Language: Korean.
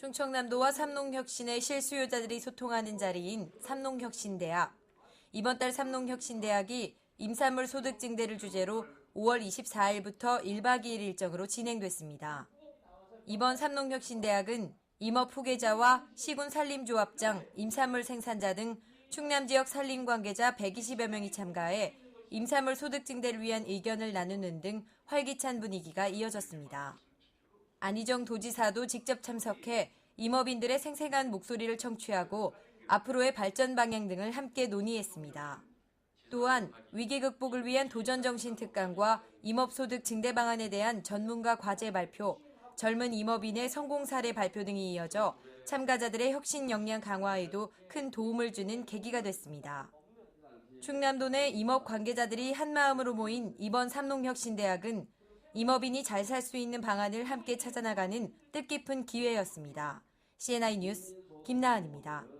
충청남도와 삼농혁신의 실수요자들이 소통하는 자리인 삼농혁신대학. 이번 달 삼농혁신대학이 임산물 소득 증대를 주제로 5월 24일부터 1박 2일 일정으로 진행됐습니다. 이번 삼농혁신대학은 임업 후계자와 시군 산림조합장, 임산물 생산자 등 충남 지역 산림 관계자 120여 명이 참가해 임산물 소득 증대를 위한 의견을 나누는 등 활기찬 분위기가 이어졌습니다. 안희정 도지사도 직접 참석해 임업인들의 생생한 목소리를 청취하고 앞으로의 발전 방향 등을 함께 논의했습니다. 또한 위기 극복을 위한 도전정신 특강과 임업소득 증대 방안에 대한 전문가 과제 발표, 젊은 임업인의 성공 사례 발표 등이 이어져 참가자들의 혁신 역량 강화에도 큰 도움을 주는 계기가 됐습니다. 충남도 내 임업 관계자들이 한마음으로 모인 이번 삼농혁신대학은 임업인이 잘 살 수 있는 방안을 함께 찾아나가는 뜻깊은 기회였습니다. CNI 뉴스 김나은입니다.